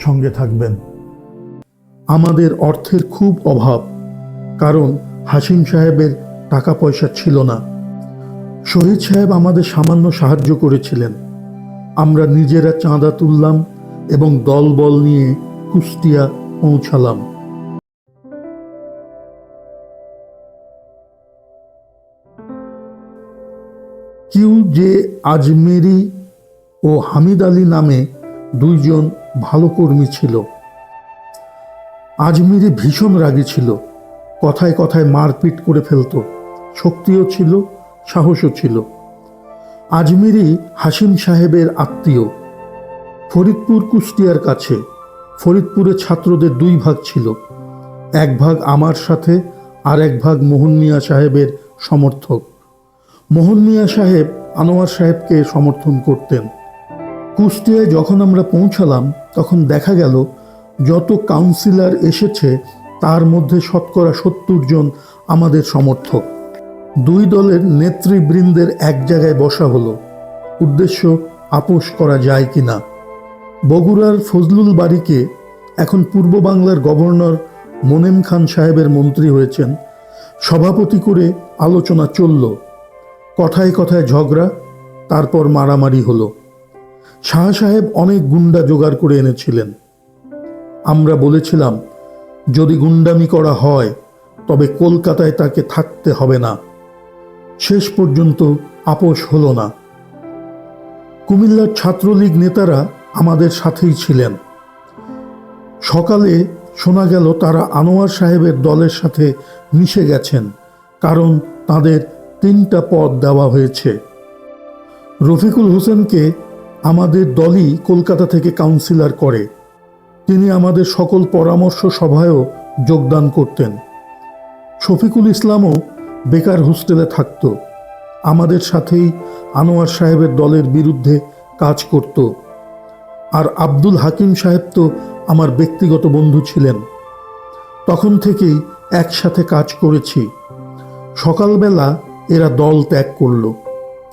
সঙ্গে থাকবেন। আমাদের অর্থের খুব অভাব, কারণ হাসিম সাহেবের টাকা পয়সা ছিল না। শহীদ সাহেব আমাদের সামান্য সাহায্য করেছিলেন। আমরা নিজেরা চাঁদা তুললাম এবং দলবল নিয়ে কুষ্টিয়া পৌঁছালাম। কিউ যে আজমেরি ও হামিদ আলী নামে দুইজন ভালো কর্মী ছিল। আজমিরি ভীষণ রাগী ছিল। কথায় কথায় মারপিট করে ফেলতো। শক্তিও ছিল, সাহসও ছিল। আজমিরি হাসিম সাহেবের আত্মীয়। ফরিদপুর কুষ্টিয়ার কাছে। ফরিদপুরে ছাত্রদের দুই ভাগ ছিল। এক ভাগ আমার সাথে, আর এক ভাগ মোহন মিয়া সাহেবের সমর্থক। মোহন মিয়া সাহেব, আনোয়ার সাহেবকে সমর্থন করতেন। কুষ্টিয়ায় যখন আমরা পৌঁছালাম, তখন দেখা গেল যত কাউন্সিলর এসেছে, তার মধ্যে শতকরা সত্তর জন আমাদের সমর্থক। দুই দলের নেতৃবৃন্দের এক জায়গায় বসা হলো। উদ্দেশ্য, আপোষ করা যায় কিনা? বগুড়ার ফজলুল বাড়িকে এখন পূর্ব বাংলার গভর্নর মোনেম খান সাহেবের মন্ত্রী হয়েছেন। সভাপতি করে আলোচনা চলল। কথায় কথায় ঝগড়া, তারপর মারামারি হলো। শাহ সাহেব অনেক গুন্ডা জোগাড় করে এনেছিলেন। আমরা বলেছিলাম, যদি গুন্ডামি করা হয়, তবে কলকাতায় তাকে থাকতে হবে না। শেষ পর্যন্ত আপোষ হলো না। কুমিল্লার ছাত্রলীগ নেতারা আমাদের সাথেই ছিলেন। সকালে শোনা গেল, তারা আনোয়ার সাহেবের দলের সাথে মিশে গেছেন, কারণ তাদের তিনটা পদ দেওয়া হয়েছে। রফিকুল হোসেনকে আমাদের দলই কলকাতা থেকে কাউন্সিলর করে। তিনি আমাদের সকল পরামর্শ সভায়ও যোগদান করতেন। শফিকুল ইসলামও বেকার হোস্টেলে থাকত। আমাদের সাথেই আনোয়ার সাহেবের দলের বিরুদ্ধে কাজ করত। আর আব্দুল হাকিম সাহেব তো আমার ব্যক্তিগত বন্ধু ছিলেন। তখন থেকেই একসাথে কাজ করেছি। সকালবেলা এরা দল ত্যাগ করল।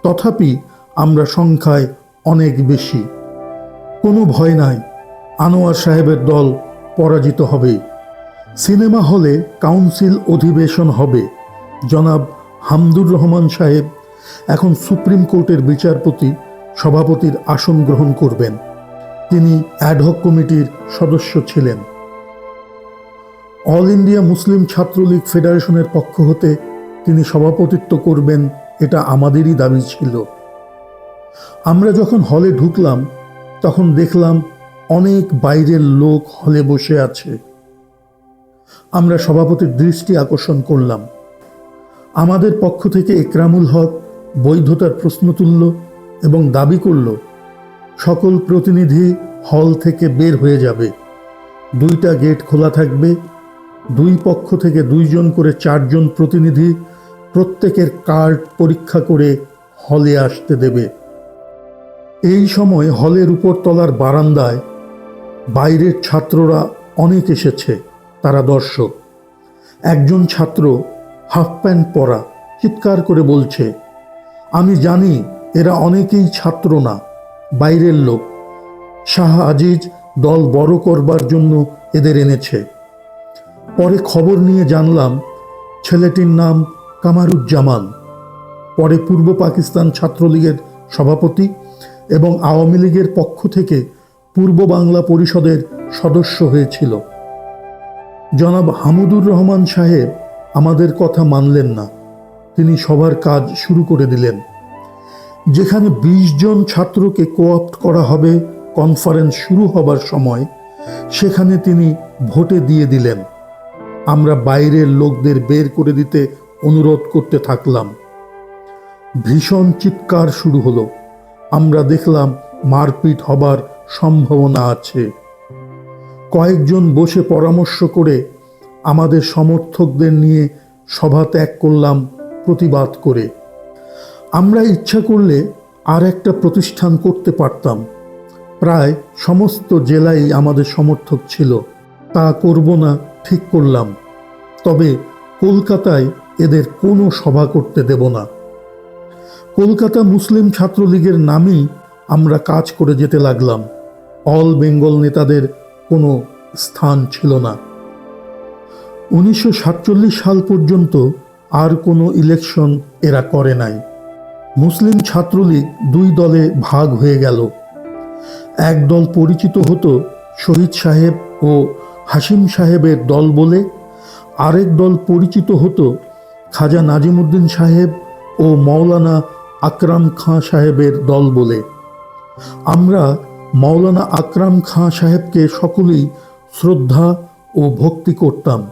তথাপি আমরা সংখ্যায় অনেক বেশি। কোনো ভয় নাই, আনোয়ার সাহেবের দল পরাজিত হবে। সিনেমা হলে কাউন্সিল অধিবেশন হবে। জনাব হামদুর রহমান সাহেব এখন সুপ্রিম কোর্টের বিচারপতি, সভাপতির আসন গ্রহণ করবেন। তিনি অ্যাডহক কমিটির সদস্য ছিলেন। অল ইন্ডিয়া মুসলিম ছাত্রলীগ ফেডারেশনের পক্ষ হতে তিনি সভাপতিত্ব করবেন, এটা আমাদেরই দাবি ছিল। আমরা যখন হলে ঢুকলাম, তখন দেখলাম অনেক বাইরের লোক হলে বসে আছে। আমরা সভাপতির দৃষ্টি আকর্ষণ করলাম। আমাদের পক্ষ থেকে একরামুল হক বৈধতার প্রশ্ন তুলল এবং দাবি করল, সকল প্রতিনিধি হল থেকে বের হয়ে যাবে। দুইটা গেট খোলা থাকবে। দুই পক্ষ থেকে দুইজন করে চারজন প্রতিনিধি প্রত্যেকের কার্ড পরীক্ষা করে হলে আসতে দেবে। এই সময় হলের উপরতলার বারান্দায় বাইরের ছাত্ররা অনেক এসেছে, তারা দর্শক। একজন ছাত্র হাফ প্যান্ট পরা চিৎকার করে বলছে, আমি জানি এরা অনেকেই ছাত্র না, বাইরের লোক। শাহ আজিজ দল বড় করবার জন্য এদের এনেছে। পরে খবর নিয়ে জানলাম ছেলেটির নাম কামারুজ্জামান। পরে পূর্ব পাকিস্তান ছাত্রলীগের সভাপতি এবং আওয়ামী লীগের পক্ষ থেকে পূর্ব বাংলা পরিষদের সদস্য হয়েছিল। জনাব হামুদুর রহমান সাহেব আমাদের কথা মানলেন না। তিনি সবার কাজ শুরু করে দিলেন। যেখানে বিশ জন ছাত্রকে কোঅপ্ট করা হবে, কনফারেন্স শুরু হবার সময়, সেখানে তিনি ভোটে দিয়ে দিলেন। আমরা বাইরের লোকদের বের করে দিতে অনুরোধ করতে থাকলাম। ভীষণ চিৎকার শুরু হলো। আমরা দেখলাম মারপিট হবার সম্ভাবনা আছে। কয়েকজন বসে পরামর্শ করে আমাদের সমর্থকদের নিয়ে সভা ত্যাগ করলাম প্রতিবাদ করে। আমরা ইচ্ছা করলে আর একটা প্রতিষ্ঠান করতে পারতাম। প্রায় সমস্ত জেলায় আমাদের সমর্থক ছিল। তা করব না, ঠিক করলাম। তবে কলকাতায় এদের কোনো সভা করতে দেব না। কলকাতা মুসলিম ছাত্রলীগের নামেই আমরা কাজ করে যেতে লাগলাম। অল বেঙ্গল নেতাদের কোনো স্থান ছিল না। উনিশশো সাতচল্লিশ সাল পর্যন্ত আর কোনো ইলেকশন এরা করে নাই। মুসলিম ছাত্রলীগ দুই দলে ভাগ হয়ে গেল। এক দল পরিচিত হতো শহীদ সাহেব ও হাসিম সাহেবের দল বলে, আরেক দল পরিচিত হতো খাজা নাজিমুদ্দিন সাহেব ও মৌলানা আকরাম খাঁ সাহেবের দল বলে। আমরা মৌলানা আকরাম খাঁ সাহেবকে সকলেই শ্রদ্ধা ও ভক্তি করতাম।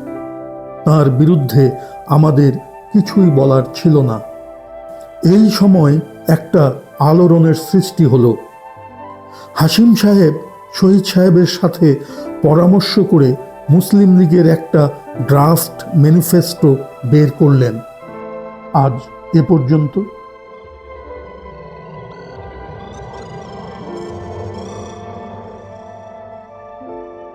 তার বিরুদ্ধে আমাদের কিছুই বলার ছিল না। এই সময় একটা আলোড়নের সৃষ্টি হলো। হাসিম সাহেব শহীদ সাহেবের সাথে পরামর্শ করে মুসলিম লীগের একটা ড্রাফট ম্যানিফেস্টো বের করলেন। আজ এ পর্যন্ত